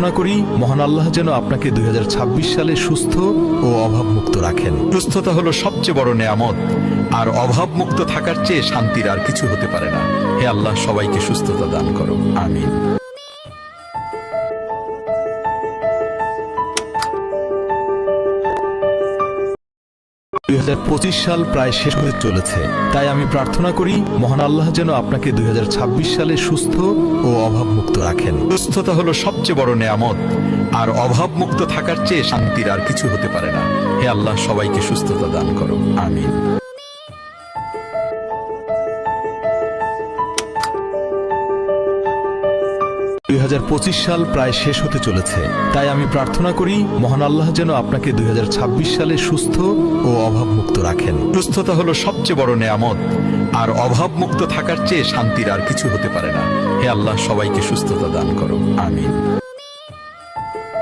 প্রার্থনা করি, মহান আল্লাহ যেন আপনাকে দুই হাজার ছাব্বিশ সালে সুস্থ ও অভাবমুক্ত রাখেন। সুস্থতা হলো সবচেয়ে বড় নেয়ামত, আর অভাবমুক্ত থাকার চেয়ে শান্তির আর কিছু হতে পারে না। হে আল্লাহ, সবাইকে সুস্থতা দান করো। আমিন। দুই সাল প্রায় শেষ হতে চলেছে। তাই আমি প্রার্থনা করি, মহান আল্লাহ যেন আপনাকে দুই হাজার ছাব্বিশ সালে সুস্থ ও অভাবমুক্ত রাখেন। সুস্থতা হলো সবচেয়ে বড় নেয়ামত, আর অভাবমুক্ত থাকার চেয়ে শান্তির আর কিছু হতে পারে না। হে আল্লাহ, সবাইকে সুস্থতা দান করো। আমিন। দুই সাল প্রায় শেষ হতে চলেছে। তাই আমি প্রার্থনা করি, মহান আল্লাহ যেন আপনাকে দুই হাজার ছাব্বিশ সালে সুস্থ ও অভাবমুক্ত রাখেন। সুস্থতা হলো সবচেয়ে বড় নেয়ামত, আর অভাবমুক্ত থাকার চেয়ে শান্তির আর কিছু হতে পারে না। হে আল্লাহ, সবাইকে সুস্থতা দান করো। আমিন।